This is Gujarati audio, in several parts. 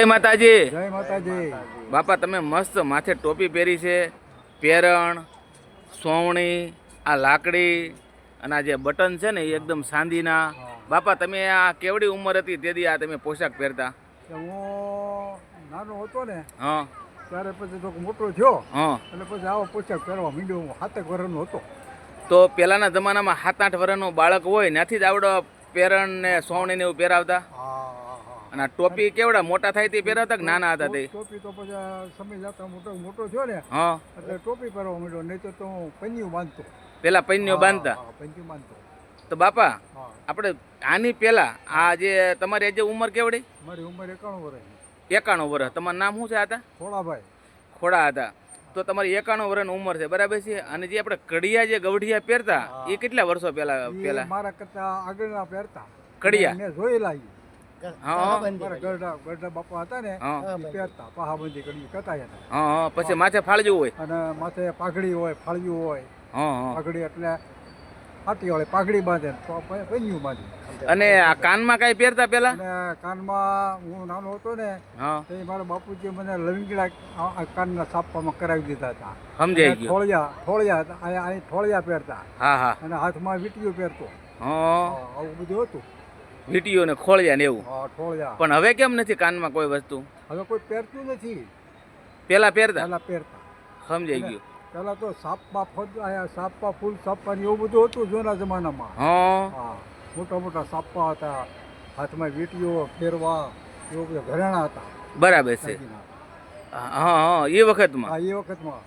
જય માતાજી. જય માતાજી. બાપા તમે મસ્ત માથે ટોપી પહેરી છે. પેરણ સોવણી આ લાકડી અને આ જે બટન છે ને એ એકદમ સાંદીના. બાપા તમે આ કેવડી ઉંમર હતી તેથી આ તમે પોશાક પહેરતા? હું નાનો હતો ને હા. ત્યારે પછી થોડોક મોટો થયો. હા. એટલે પછી આવો પોશાક પહેરવા માંડ્યો. હું સાતેક વર્ષનો હતો. તો પહેલાના જમાનામાં સાત આઠ વર્ષનો બાળક હોય ત્યાંથી જ આવડો પેરણ ને સોવણી ને એવું પહેરાવતા? અને આ ટોપી કેવડા મોટા થાય તે પહેરાતા કે નાના હતા તે? ટોપી તો પછી સમય જતા મોટો મોટો થયો ને હા. એટલે ટોપી પહેરવા મળ્યો નહીં તો તો હું પન્યું બાંધતો. પેલા પૈન્યો બાંધતા? હા, બાંધતો. તો બાપા આપણે આની પહેલા આ જે તમારી જે ઉંમર કેવડી? મારી ઉંમર એકાણું વર્ષ એકાણું વર્ષ તમારું નામ શું છે હતા ખોડાભાઈ ખોડા હતા. તો તમારી એકાણું વર્ષની ઉંમર છે બરાબર છે? અને જે આપણે કડિયા જે ગવઢિયા પહેરતા એ કેટલા વર્ષો પહેલા પહેલા? મારા કરતા આગળના પહેરતા. કડિયા? મેં જોયેલા ઈ. હા મારા ગરડા ગરડા બાપા હતા ને હા. ઈ પહેરતા પાહાબંધી કરી કરતા હતા. હા હા પછી માથે ફાળજવું હોય. અને માથે પાઘડી હોય ફાળિયું હોય. પાઘડી એટલે ફાટી વાળી પાઘડી બાંધે પૈયું બાંધે અને આ કાનમાં કઈ પહેરતા પહેલા? અને કાનમાં હું નાનો હતો ને હા. તો મારા બાપુજી મને લવિંગડા કાનના સાપવામાં કરાવી દીધા હતા. સમજાઈ ગયું. થોળિયા થોળિયા હતા. અહીંયા અહીં થોળિયા પહેરતા. હા હા. અને હાથમાં વીટીઓ પહેરતો. આવું બધું હતું. વીટીઓ ને ખોળિયા ને એવું. હા થોળિયા પણ હવે કેમ નથી કાનમાં કોઈ વસ્તુ? હવે કોઈ પહેરતું નથી. પેલા પહેરતા? પેલા પહેરતા. સમજાઈ ગયું. પેલા તો સાપમાં આયા સાપમાં ફૂલ સાપા ને એવું બધું હતું જૂના જમાનામાં. હા. હા મોટા મોટા સાપા હતા હાથમાં વીટીઓ ફેરવા એવું બધા ઘરેણા હતા. બરાબર છે. હા હા એ વખતમાં? હા એ વખતમાં.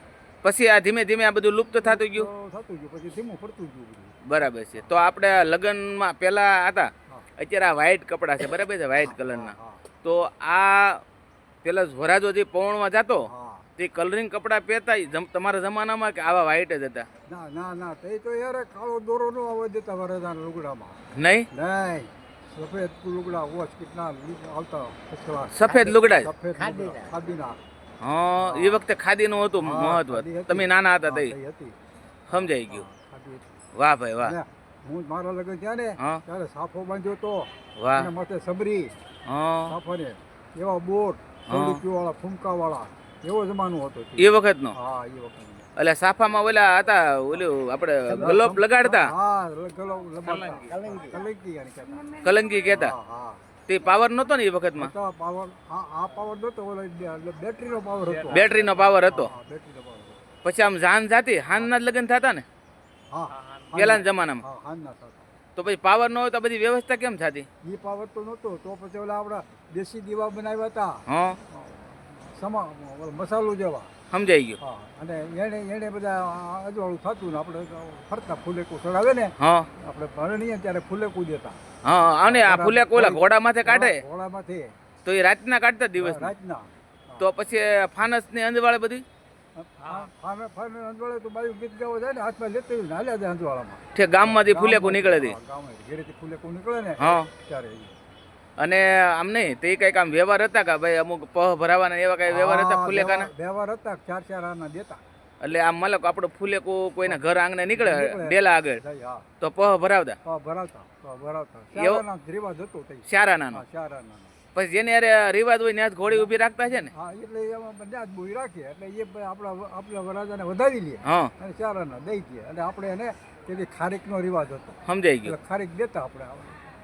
પછી આ ધીમે ધીમે આ બધું લુપ્ત થતું ગયું? થતું ગયું પછી ધીમું પડતું ગયું બરાબર છે. તો આપણે લગ્નમાં પહેલા હતા. અત્યારે આ વ્હાઇટ કપડાં છે બરાબર છે વ્હાઇટ કલરના તો આ પેલા વરાજો જે પૌણમાં જતો તે કલરિંગ કપડાં પહેરતા તમારા જમાનામાં કે આવા વ્હાઇટ જ હતા? ના ના ના તે તો યાર કાળો દોરો નો આવવા દેતા વરદાના લુગડામાં. નહીં? નહીં સફેદ લુગડા વોચ કેટલા આવતા સફેદ લુગડા સફેદ ખાદીના. હા એ વખતે ખાદીનું હતું મહત્વ. તમે નાના હતા હા, તે તે હતી. સમજાઈ ગયું. વાહ ભાઈ વાહ. હું મારા લગ્ન થયા ને હા. ત્યારે સાફો બાંધ્યો તો. વાહ. અને માથે સબરી. હા. સાફાને એવા બોટ હા. વાળા ફૂમકા વાળા એવો જમાનો હતો એ એ વખતનો? હા એ વખત એટલે સાફામાં ઓલા હતા ઓલું આપણે ગલોપ લગાડતા? હા કલંકી. કેતા કહેતા. હા હા. તે પાવર નહોતો ને એ વખતમાં? તો પાવર આ આ પાવર નતો ઓલો બેટરીનો પાવર હતો. બેટરીનો પાવર હતો. હા બેટરીનો પાવર હતો. પછી આમ જાન જાતી હાનના જ લગ્ન થતા ને? હા. પહેલાના જમાનામાં. હા થતા. તો પછી પાવર ન હોય તો બધી વ્યવસ્થા કેમ થતી? એ પાવર તો નતો તો પછી ઓલા આપણા દેશી દીવા બનાવ્યા હતા. હા. સમા મસાલો જેવા. સમજાઈ ગયો. હા અને એને એને બધા અજવાળું થતું ને આપણે ફરતા ફૂલેકું ચડાવે ને હા. આપણે ભરણીએ ત્યારે ફૂલેકું દેતા. હા અને આ ફૂલે કોલા ઘોડા માથે કાઢે? ઘોડા માથે તો એ રાતના કાઢતા દિવસ રાતના. તો પછી ફાનસની અંજવાળે બધી ગામમાંથી ફૂલેકું નીકળે હતી અને આમ નહીં તે કંઈક આમ વ્યવહાર હતા કે ભાઈ અમુક પહ ભરાવાના એવા કઈ વ્યવહાર હતા ફૂલેકાના? વ્યવહાર- હતા ચાર ચાર આના દેતા. એટલે આમ મતલબ આપણું ફૂલેકું કોઈના ઘર આંગણે નીકળે. ડેલા આગળ. તો પહ ભરાવતા? ભરાવતા ભરાવતા. સારા ચારાના સારા રિવાજ પછી જેને યારે રિવાજ હોય ત્યાં ઘોડી ઊભી રાખતા છે ને? હા એટલે એમાં બધા જ ભૂઈ રાખીએ. એટલે એ આપણા આપણા વરાજાને વધારી લઈએ હા. અને ચારાના દઈ દે. અને આપણે એને તેથી ખારીકનો રિવાજ હતો. સમજાઈ ગયો. ખારીક દેતા આપણે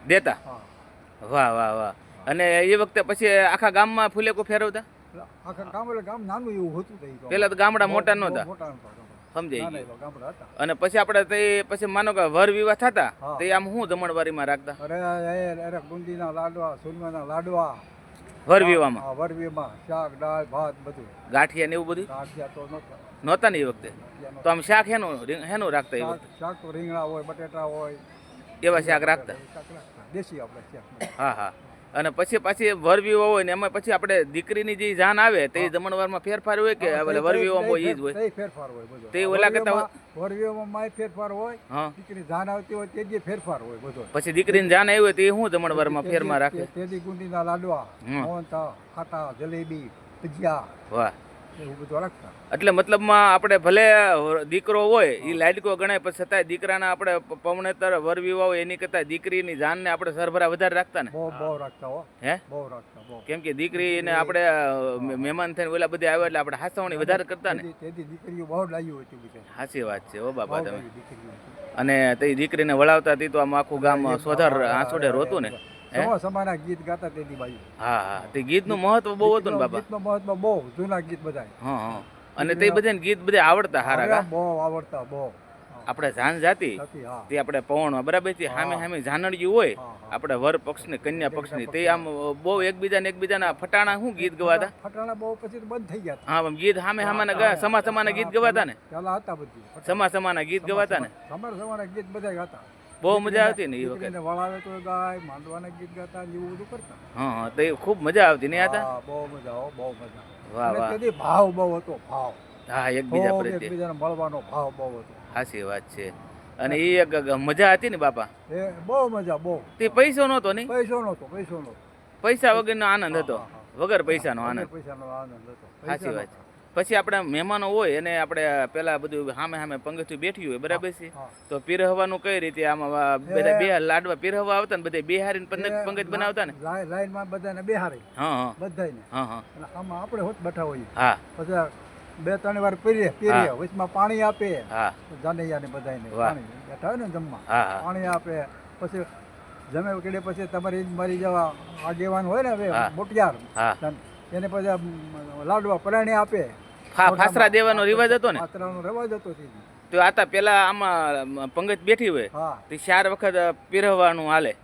દેતા? હા. વાહ વાહ વાહ. અને એ વખતે પછી આખા ગામમાં ફૂલેકો ફેરવતા? આખા ગામ એટલે ગામ નાનું એવું હતું તઈ તો. પેલા તો ગામડા મોટા નહોતા મોટા. સમજાઈ ગયું. અને પછી આપણે તે પછી માનો કે વર વિવાહ થતા તે આમ શું જમણવારીમાં રાખતા? અરે અરે બુંદીના લાડવા સુરમાના લાડવા. વર વિવાહમાં? વર વિવાહમાં. શાક દાળ ભાત બધું. ગાંઠિયા ને એવું બધું? ગાંઠિયા તો નહોતા. નહોતા ને એ વખતે? તો આમ શાક હેનું હેનું રાખતા એ શાક વખતે? શાક તો રીંગણા હોય બટેટા હોય. એવા શાક રાખતા. દેશી આપણે શાક હા હા. અને પછી પાછી વર હોય ને એમાં પછી આપણે દીકરીની જે જાન આવે તે જમણવારમાં ફેરફાર હોય કે એટલે વર હોય એ જ હોય. ફેરફાર હોય તે ઓલા કરતા વરવીઓમાં માય ફેરફાર હોય હા. દીકરી જાન આવતી હોય તે જે ફેરફાર હોય બધો. પછી દીકરીની જાન આવી હોય તે શું જમણવારમાં ફેરમાં રાખે? તેદી ગુંદીના લાડવા મોહનતા ખાટા જલેબી ભજીયા. વાહ. એવું બધું એટલે મતલબમાં આપણે ભલે દીકરો હોય એ લાડકો ગણાય પણ છતાંય દીકરાના આપણે પવણેતર વર વિવાહ હોય એની કરતા દીકરીની જાનને આપણે સરભરા વધારે રાખતા ને? બહુ બહુ રાખતા હો. હે? બહુ રાખતા બહુ. કેમ કે દીકરીને આપણે મહેમાન થઈને ઓલા બધે આવ્યા એટલે આપણે હાસવણી વધારે કરતા ને? તેથી દીકરીઓ બહુ ડાયું હતી સાચી વાત છે ઓ બાપા તમે. અને તે દીકરીને વળાવતા હતી તો આમ આખું ગામ સોધાર આંસોડે રોતું ને? સમાના ગીત ગાતા તેની બાજુ. હા હા. તે ગીતનું મહત્વ બહુ હતું ને બાપા ગીતનો મહત્વ બહુ જૂના ગીત બધા હા હા. અને તે બધાને ગીત બધા આવડતા હારા કા? બહુ આવડતા બહુ. આપણે જાન જાતી તે આપણે પવણમાં બરાબર? છે સામે સામે જાનડિયું હોય. આપણે વર પક્ષની કન્યા પક્ષની. તે આમ બહુ એકબીજાને એકબીજાના ફટાણા શું ગીત ગવાતા? ફટાણા બહુ પછી બંધ થઈ ગયા હા ગીત સામે સામાના સમા સમાના ગીત ગવાતા ને? સમા સમાના ગીત ગવાતા ને? સમા સમાના ગીત બધા ગાતા. બહુ મજા આવતી ને એ વખત. વળાવે તો ગાય માંડવાના ગીત ગાતા ને એવું બધું કરતા. હા હા તો એ ખૂબ મજા આવતી નહીં આતા બહુ મજા આવો બહુ મજા. વાહ વાહ. તેથી ભાવ બહુ હતો ભાવ. હા એકબીજા પ્રત્યે. એકબીજાને મળવાનો ભાવ બહુ હતો. સાચી વાત છે. અને એ એક મજા હતી ને બાપા? એ બહુ મજા બહુ. તે પૈસો નહોતો નહીં? પૈસો નહોતો પૈસો નહોતો. પૈસા વગરનો આનંદ હતો. વગર પૈસાનો આનંદ. પૈસાનો આનંદ હતો. સાચી વાત વાત પછી આપણે મહેમાનો હોય અને આપણે પેલા બધું સામે સામે પંગથિયું બેઠ્યું હોય બરાબર છે. તો પીરહવાનું કઈ રીતે? આમાં બધા બે લાડવા પીરહવા આવતા ને બધા બેહારીને પંગત પંગત બનાવતા ને? લાઈ- લાઈનમાં બધાને બેહારી. હા હા. બધાને હા હા. આમાં આપણે હોત બેઠા હોઈએ. હા. બધા બે ત્રણ વાર પીરીએ પીરીએ. વચમાં પાણી આપે. હા. જાનૈયાને બધાને. પાણી બેઠા હોય ને જમવા. પાણી આપે. પછી જમે વખતે પછી તમારી મરી જવા આગેવાન હોય ને હવે મોટિયાર એને પછી લાડવા પરાણે આપે. ફા- ફાસરા દેવાનો રિવાજ હતો ને? પાત્રાનો રિવાજ હતો તો આતા પેલા આમાં પંગત બેઠી હોય તે ચાર વખત પીરહવાનું હાલે.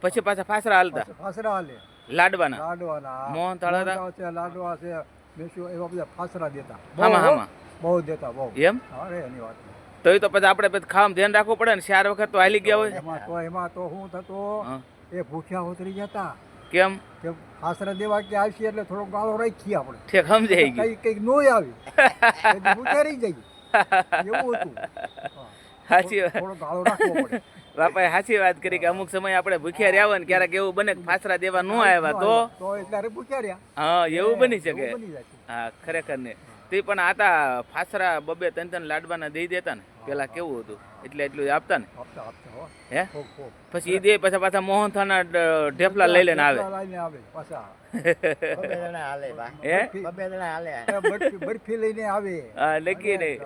પછી પાછા ફાસરા હાલતા. ફાસરા હાલે. લાડવાના. લાડવાના મોહન તળાતા છે લાડવા છે મેસુ એવા બધા ફાસરા દેતા. હામાં હામાં. બહુ દેતા બહુ. એમ? અરે એની વાત. તો એ તો પછી આપણે પછી ખાવામાં ધ્યાન રાખવું પડે ને ચાર વખત તો હાલી ગયા હોય. એમાં તો એમાં તો શું થતો એ ભૂખ્યા ઉતરી જતા કેમ? કે ફાસરા દેવા કે આવશે એટલે થોડો ગાળો રાખીએ આપણે. ઠેક સમજાઈ ગયું. કઈ કઈ નોય આવે. ઉતારી જઈએ. એવું હતું. સાચી વાત. થોડો ગાળો રાખવો પડે. બાપાએ સાચી વાત કરી કે અમુક સમય આપણે ભૂખ્યા રહ્યા ને ક્યારેક એવું બને ફાસરા દેવા ન આવ્યા તો તો? એટલે ભૂખ્યા રહ્યા હા એવું બની શકે. હા ખરેખર ને. તે પણ આતા ફાસરા બબે ત્રણ ત્રણ લાડવાના દઈ દેતા ને. પેલા કેવું હતું? એટલે એટલું આપતા ને? હો. પછી એ દે પછી પાછા મોહન થાના ઢેફલા લઈ લઈને આવે. લઈને આવે પાછા. બબે જણા હાલે બા. હે? બબે જણા હાલે. એ બરફી લઈને આવે. હા નક્કી નહીં.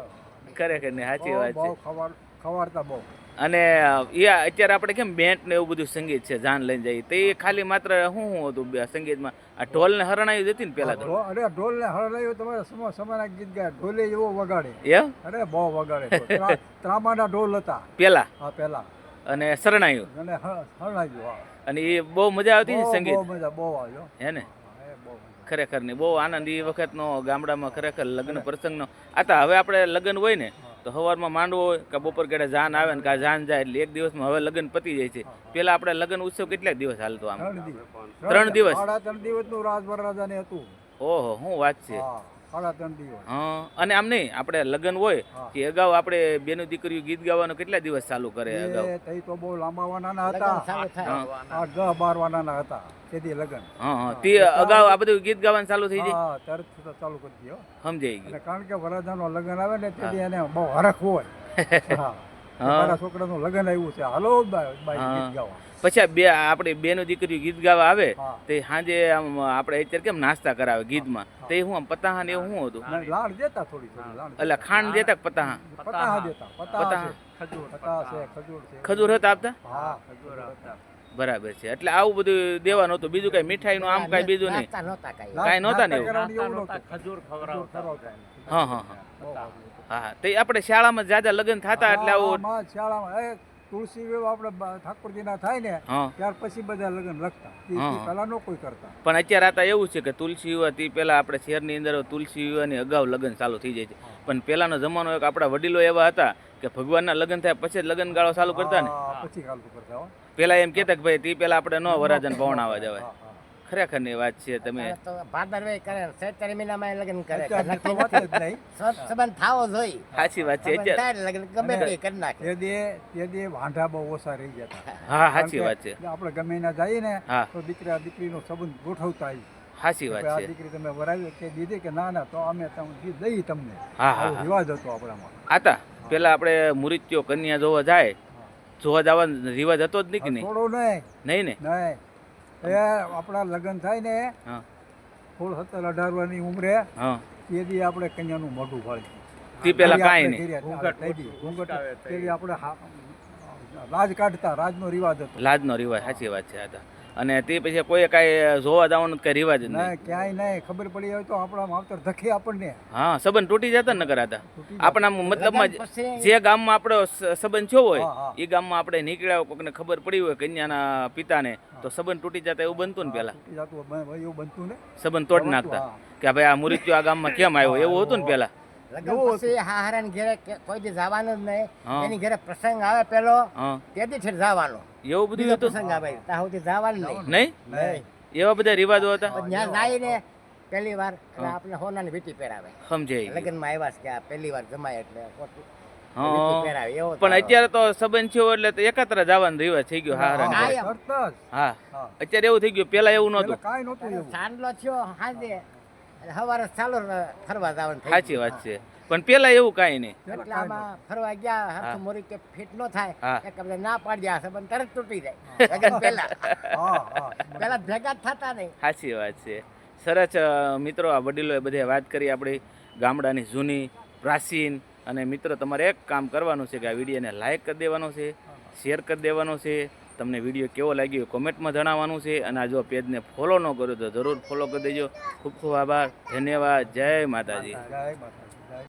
ખરેખર ને સાચી વાત છે. ખવાડતા બહુ. અને એ અત્યારે આપણે કેમ બેન્ટ ને એવું બધું સંગીત છે જાન લઈને જઈએ. તે ખાલી માત્ર શું શું હતું સંગીતમાં. આ ઢોલ ને હરણાયું જતી ને પેલા તો. અરે ઢોલ ને હરણાયું તમારે સમા સમાના ગીત ગાય. ઢોલે એવો વગાડે. એમ? અરે બહુ વગાડે ત્રામાના ઢોલ હતા. પેલા? હા પેલા. અને શરણાયું અને હ- અને એ બહુ મજા આવતી ને સંગીત? બહુ મજા બહુ આવ્યો હે. ને? ખરેખર ને બહુ આનંદ. એ વખતનો ગામડામાં ખરેખર લગ્ન પ્રસંગનો. આ તો હવે આપણે લગ્ન હોય ને તો સવારમાં માંડવો હોય કે બપોર કેડે જાન આવે ને કા જાન જાય એટલે એક દિવસમાં હવે લગ્ન પતી જાય છે. પેલા આપણે લગ્ન ઉત્સવ કેટલાક દિવસ હાલતો આમ? ત્રણ દિવસ. ત્રણ દિવસ? નું ત્રણ દિવસનું રાજ હતું. ઓહો શું વાત છે. સાડા ત્રણ દિવસ. હા અને આમ નહીં આપણે લગ્ન હોય કે અગાઉ આપણે બેનું દીકરીઓ ગીત ગાવાનું કેટલા દિવસ ચાલુ કરે અગાઉ? તઈ તો બહુ લાંબાવાના હતા. દસ બાર વાનાના હતા તેથી લગન. હા હા તે અગાઉ આ બધું ગીત ગાવાનું ચાલુ થઈ જાય? હા તરત ચાલુ કરી દીધો સમજાઈ ગયું. કારણ કે વરરાજાનો લગન આવે ને તેથી એને બહુ હરખ હોય. હા. મારા છોકરાનું લગન આવ્યું છે. હાલો ગીત ગાવા. પછી બે આપણે બેનો દીકરીઓ ગીત ગાવા આવે તે સાંજે આમ આપણે અત્યારે કેમ નાસ્તા કરાવે ગીતમાં? તે હું આમ પતાહા ને એવું શું હતું? લાડ દેતા થોડી થોડી એટલે ખાંડ દેતા કે પતાહા? પતાહા દેતા પતાહા પતાહા. ખજૂર ખજૂર હતા આપતા? હા. ખજૂર હતા. બરાબર છે. એટલે આવું બધું દેવાનું હતું. બીજું કઈ મીઠાઈનું આમ કઈ બીજું નહીં? કઈ નહોતા કાંઈ. કાંઈ ને એવું? ખજૂર ખવડાવતા. હા હા હા. હા તે આપણે શાળામાં જાજા લગ્ન થતા એટલે આવું શાળામાં એ તુલસી વિવાહ આપણે ઠાકોરજીના થાય ને ત્યાર પછી બધા લગ્ન લખતા. પહેલા નો કોઈ કરતા. પણ અત્યારે આતા એવું છે કે તુલસી વિવાહ પેલા આપણે શહેરની અંદર તુલસી વિવાહની અગાઉ લગ્ન ચાલુ થઈ જાય છે. પણ પેલાનો જમાનો એક આપણા વડીલો એવા હતા કે ભગવાનના લગ્ન થાય પછી જ લગ્ન ગાળો ચાલુ કરતા ને. પછી ચાલુ કરતા પેલા એમ કહેતા કે ભાઈ તે પેલા આપણે ન વરાજન પવણાવા જવાય. હા, હા. ખરેખરની વાત છે તમે. ભાદરવે કરે ચૈત્ર મહિનામાં લગ્ન કરે. નક્કી વાત નહીં. સબ- સંબંધ થાવો જોઈએ. સાચી વાત છે લગ્ન ગમે તે કરી નાખે. તે દે તે દે વાંઢા બહુ ઓછા રહી જતા હા સાચી વાત છે. આપણે ગમે ના જઈએ ને તો દીકરા દીકરીનો સંબંધ ગોઠવતા આવી સાચી વાત છે. દીકરી તમે વરાવી કે દીધી કે ના ના તો અમે તમને દઈ તમને. હા હા હા. રિવાજ હતો આપણામાં. આતા પેલા આપણે મુરિત્યો કન્યા જોવા જાય જોવા જવાનો રિવાજ હતો જ નહીં કે નહીં? થોડો નહીં. નહીં ને? નહીં. એ આપણા લગ્ન થાય ને સોળ સત્તર અઢાર વર્ષની ઉંમરે એ તે દી આપણે કન્યાનું મોઢું ફાળી તે પેલા કાંઈ નહીં. ઘૂંઘટ તે આપણે રાજ કાઢતા રાજનો રિવાજ હતો. લાજનો રિવાજ સાચી વાત છે આતા અને તે પછી કોઈ કાંઈ જોવા જવાનું કઈ રિવાજ ના ક્યાંય નહીં. ખબર પડી હોય તો આપણા માવતર ધકે આપણને. હા સંબંધ તૂટી જતા ને કરાતા. આપણા મતલબમાં જે ગામમાં આપણો સંબંધ થયો હોય. એ ગામમાં આપણે નીકળ્યા હોય કોઈને ખબર પડી હોય કન્યાના પિતાને તો સંબંધ તૂટી જતા એવું બનતું ને પેલા? એવું બનતું ને? સંબંધ તોડી નાખતા. કે ભાઈ આ મૃત્યુ આ ગામમાં કેમ આવ્યો? એવું હતું ને પેલા? લગ્ન પછી હાહારા ઘેરે કોઈ દી જવાનું જ નહીં. એની ઘરે પ્રસંગ આવે પેલો હા. છે જવાનું. એવું બધું પ્રસંગ આવે. ત્યાં સુધી જવાનું નહીં. નહીં? નહીં. એવા બધા રિવાજો હતા? પણ ત્યાં જાય પહેલી વાર આપણે હોનાની વીટી પહેરાવે. સમજાય લગ્નમાં આવ્યા છે કે આ પહેલી વાર જમાય એટલે ખોટું. હા. વીટી પહેરાવે. એવો પણ અત્યારે તો સંબંધ થયો એટલે તો એકત્ર જવાનો રિવાજ થઈ ગયો હા અત્યારે એવું થઈ ગયું. પેલા એવું નતું કાંઈ નહોતું એવું. થયો હાજે સવારે ચાલો ફરવા જવાનું સાચી વાત છે. પણ પેલા એવું કાંઈ નહીં. એટલે આમાં ફરવા ગયા હા. મોરી કે ફિટ નો થાય. એક આપણે ના પાડ્યા હશે પણ તરત તૂટી જાય. લગન પહેલા. હા હા. પહેલા ભેગા થતા નહીં. સાચી વાત છે. સરસ મિત્રો આ વડીલોએ બધે વાત કરી આપણી ગામડાની જૂની પ્રાચીન અને મિત્રો તમારે એક કામ કરવાનું છે કે આ વિડીયોને લાઈક કરી દેવાનો છે શેર કરી દેવાનો છે તમને વીડિયો કેવો લાગ્યો કોમેન્ટમાં જણાવવાનું છે અને આ જો પેજને ફોલો ન કર્યો તો જરૂર ફોલો કરી દેજો. ખૂબ ખૂબ આભાર. ધન્યવાદ. જય માતાજી.